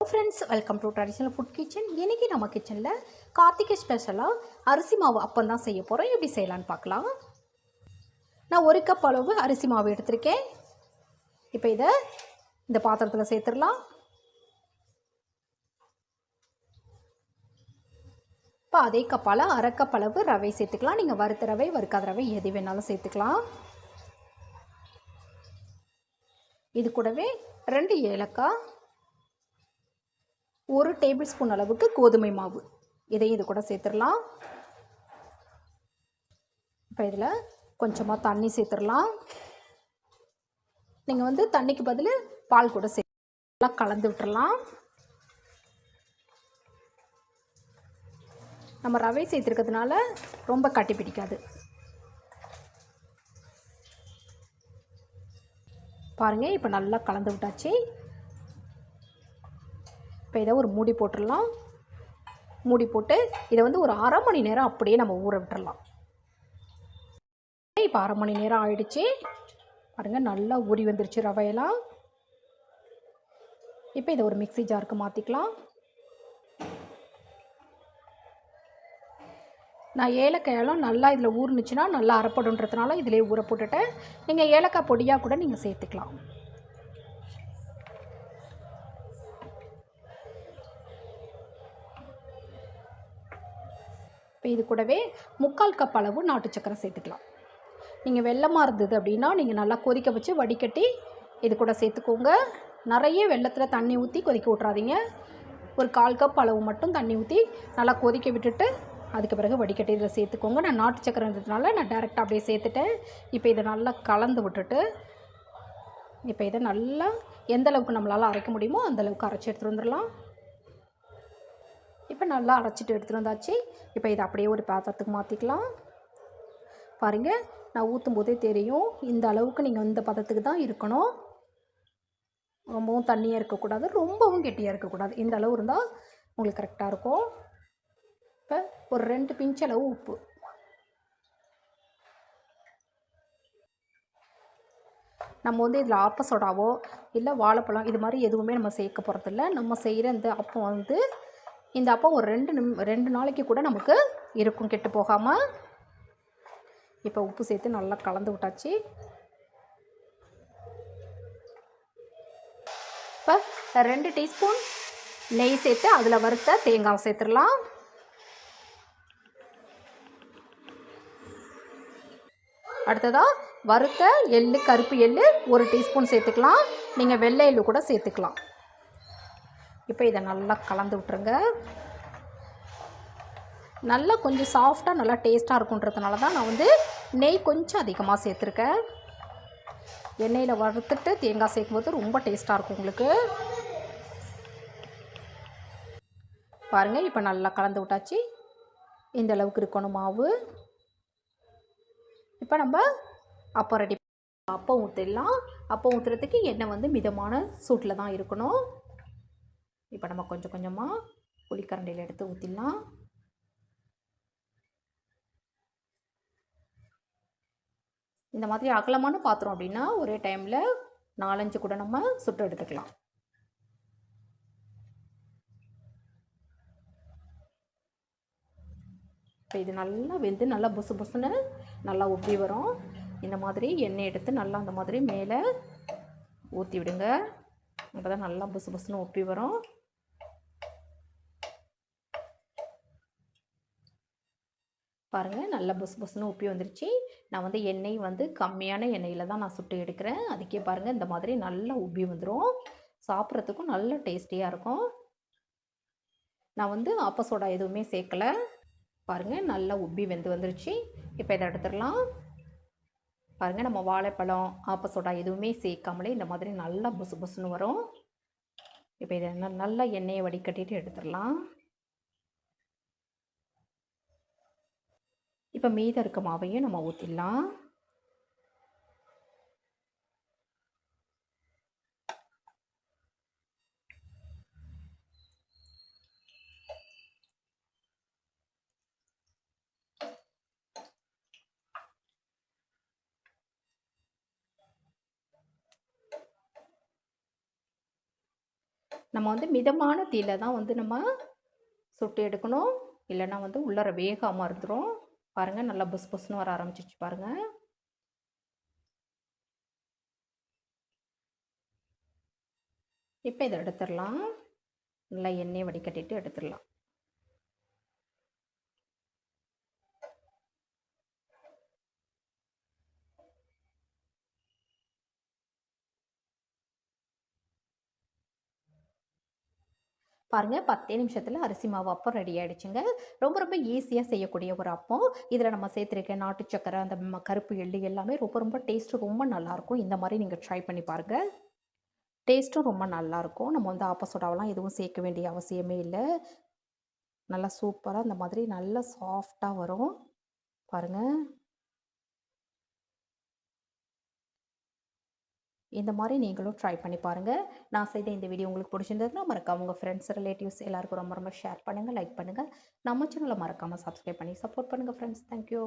Friends welcome to traditional food kitchen இன்றைக்கி நம்ம கிச்சனில் கார்த்திகை ஸ்பெஷலாக அரிசி மாவு அப்பம் தான் செய்ய போகிறோம் எப்படி செய்யலான்னு பார்க்கலாம். நான் ஒரு கப் அளவு அரிசி மாவு எடுத்திருக்கேன். இப்போ இதை இந்த பாத்திரத்தில் சேர்த்துடலாம். இப்போ அதே கப்பால் அரை கப் அளவு ரவை சேர்த்துக்கலாம். நீங்கள் வறுத்த ரவை வறுக்காத ரவை எது வேணாலும் சேர்த்துக்கலாம். இது கூடவே ரெண்டு ஏலக்காய் ஒரு டேபிள் ஸ்பூன் அளவுக்கு கோதுமை மாவு. இதையும் இது கூட சேர்த்துடலாம். இப்போ இதில் கொஞ்சமாக தண்ணி சேர்த்துடலாம். நீங்கள் வந்து தண்ணிக்கு பதில் பால் கூட சே நல்லா கலந்து விட்டுறலாம் நம்ம ரவை சேர்த்துருக்கிறதுனால ரொம்ப கட்டி பிடிக்காது. பாருங்கள் இப்போ நல்லா கலந்து விட்டாச்சு. இப்போ இதை ஒரு மூடி போட்டுடலாம். மூடி போட்டு இதை வந்து ஒரு அரை மணி நேரம் அப்படியே நம்ம ஊற விட்டுடலாம். இப்போ அரை மணி நேரம் ஆயிடுச்சு. பாருங்கள் நல்லா ஊறி வந்துருச்சு ரவையெல்லாம். இப்போ இதை ஒரு மிக்ஸி ஜாருக்கு மாற்றிக்கலாம் நான் ஏலக்காயெல்லாம் நல்லா இதில் ஊறுனுச்சுன்னா நல்லா அரைப்படுன்றதுனால இதிலே ஊற போட்டுட்டேன். நீங்கள் ஏலக்காய் பொடியாக கூட நீங்கள் சேர்த்துக்கலாம். இப்போ இது கூடவே முக்கால் கப் அளவு நாட்டு சக்கரை சேர்த்துக்கலாம். நீங்கள் வெள்ளமாக இருந்தது அப்படின்னா நீங்கள் நல்லா கொதிக்க வச்சு வடிகட்டி இது கூட சேர்த்துக்கோங்க. நிறைய வெள்ளத்தில் தண்ணி ஊற்றி கொதிக்க விட்றாதீங்க ஒரு கால் கப் அளவு மட்டும் தண்ணி ஊற்றி நல்லா கொதிக்க விட்டுட்டு அதுக்கு பிறகு வடிகட்டி இதில் சேர்த்துக்கோங்க. நான் நாட்டு சக்கரை இருந்ததுனால நான் டேரெக்டாக அப்படியே சேர்த்துட்டேன். இப்போ இதை நல்லா கலந்து விட்டுட்டு இப்போ இதை நல்லா எந்த அளவுக்கு நம்மளால் அரைக்க முடியுமோ அந்தளவுக்கு அரைச்சி எடுத்துகிட்டு வந்துடலாம். இப்போ நல்லா அரைச்சிட்டு எடுத்துகிட்டு வந்தாச்சு. இப்போ இதை அப்படியே ஒரு பாத்திரத்துக்கு மாற்றிக்கலாம் பாருங்கள் நான் ஊற்றும் போதே தெரியும். இந்த அளவுக்கு நீங்கள் இந்த பதத்துக்கு தான் இருக்கணும். ரொம்பவும் தண்ணியாக இருக்கக்கூடாது ரொம்பவும் கெட்டியாக இருக்கக்கூடாது. இந்த அளவு இருந்தால் உங்களுக்கு கரெக்டாக இருக்கும். இப்போ ஒரு ரெண்டு பிஞ்ச் அளவு உப்பு. நம்ம வந்து இதில் ஆப்ப சோடாவோ இல்லை வாழைப்பழம் இது மாதிரி எதுவுமே நம்ம சேர்க்க போகிறதில்ல நம்ம செய்கிற இந்த அப்பம் வந்து இந்த அப்பம் ஒரு ரெண்டு நிம் ரெண்டு நாளைக்கு கூட நமக்கு இருக்கும் கெட்டு போகாமல் இப்போ உப்பு சேர்த்து நல்லா கலந்து விட்டாச்சு. இப்போ ரெண்டு டீஸ்பூன் நெய் சேர்த்து அதில் வறுத்த தேங்காய் சேர்த்துடலாம். அடுத்ததாக வறுத்த எள்ளு கருப்பு எள்ளு ஒரு டீஸ்பூன் சேர்த்துக்கலாம். நீங்கள் வெள்ளை எள்ளு கூட சேர்த்துக்கலாம். இப்போ இதை நல்லா கலந்து விட்ருங்க நல்லா கொஞ்சம் சாஃப்டாக நல்லா டேஸ்ட்டாக இருக்குன்றதுனால தான் நான் வந்து நெய் கொஞ்சம் அதிகமாக சேர்த்துருக்கேன். எண்ணெயில் வறுத்துட்டு தேங்காய் சேர்க்கும்போது ரொம்ப டேஸ்ட்டாக இருக்கும் உங்களுக்கு. பாருங்கள் இப்போ நல்லா கலந்து விட்டாச்சு. இந்த அளவுக்கு இருக்கணும் மாவு. இப்போ நம்ம அப்போ ரெடி அப்பம் ஊற்றிடலாம் அப்பம் ஊற்றுறதுக்கு எண்ணெய் வந்து மிதமான சூட்டில் தான் இருக்கணும். இப்போ நம்ம கொஞ்சம் கொஞ்சமாக புளிக்கரண்டையில் எடுத்து ஊற்றிடலாம் இந்த மாதிரி அகலமான பாத்திரம் அப்படின்னா ஒரே டைமில் நாலஞ்சு கூட நம்ம சுட்டு எடுத்துக்கலாம். இப்போ இது நல்லா வெந்து நல்லா புசு புசுன்னு நல்லா உப்பி வரும். இந்த மாதிரி எண்ணெய் எடுத்து நல்லா அந்த மாதிரி மேலே ஊற்றி விடுங்க அப்போ தான் நல்லா புசு புசுன்னு உப்பி வரும். பாருங்கள் நல்லா பொஸ் புசுன்னு உப்பி வந்துருச்சு. நான் வந்து எண்ணெய் வந்து கம்மியான எண்ணெயில் தான் நான் சுட்டு எடுக்கிறேன். அதுக்கே பாருங்கள் இந்த மாதிரி நல்லா உப்பி வந்துடும் சாப்பிட்றதுக்கும் நல்ல டேஸ்டியாக இருக்கும். நான் வந்து அப்ப சோடா எதுவுமே சேர்க்கலை. பாருங்கள் நல்லா உப்பி வெந்து வந்துருச்சு. இப்போ இதை எடுத்துடலாம். பாருங்கள் நம்ம வாழைப்பழம் ஆப்ப சோடா எதுவுமே சேர்க்காமலே இந்த மாதிரி நல்லா புசு புசுன்னு வரும். இப்போ இதை நல்லா எண்ணெயை வடிகட்டிட்டு எடுத்துடலாம். இப்போ மீதம் இருக்க மாவையும் நம்ம ஊற்றிடலாம் நம்ம வந்து மிதமான தீயில தான் வந்து நம்ம சுட்டு எடுக்கணும். இல்லைன்னா வந்து உள்ளர வேகாமல் இருந்துடும் பாருங்கள் நல்லா புஸ் புஸ்னு வர ஆரம்பிச்சிருச்சு பாருங்கள் இப்போ இதை எடுத்துடலாம். நல்லா எண்ணெயை வடிகட்டிட்டு எடுத்துடலாம். பாருங்கள் பத்தே நிமிஷத்தில் அரிசி மாவு அப்பம் ரெடி ஆகிடுச்சுங்க ரொம்ப ரொம்ப ஈஸியாக செய்யக்கூடிய ஒரு அப்பம். இதில் நம்ம சேர்த்துருக்க நாட்டு சக்கரை அந்த ம- கருப்பு எள்ளு எல்லாமே ரொம்ப ரொம்ப டேஸ்ட்டு ரொம்ப நல்லாயிருக்கும் இந்த மாதிரி நீங்கள் ட்ரை பண்ணி பாருங்கள் டேஸ்ட்டும் ரொம்ப நல்லாயிருக்கும் நம்ம வந்து ஆப்ப சோடாவெல்லாம் எதுவும் சேர்க்க வேண்டிய அவசியமே இல்லை. நல்லா சூப்பராக இந்த மாதிரி நல்லா சாஃப்டாக வரும். பாருங்கள் இந்த மாதிரி நீங்களும் ட்ரை பண்ணி பாருங்கள் நான் செய்த இந்த வீடியோ உங்களுக்கு பிடிச்சிருந்ததுன்னா மறக்காம உங்கள் ஃப்ரெண்ட்ஸ் ரிலேட்டிவ்ஸ் எல்லாருக்கும் ரொம்ப ரொம்ப ஷேர் பண்ணுங்கள் லைக் பண்ணுங்கள் நம்ம சேனலை மறக்காமல் சப்ஸ்கிரைப் பண்ணி சப்போர்ட் பண்ணுங்கள் ஃப்ரெண்ட்ஸ் தேங்க்யூ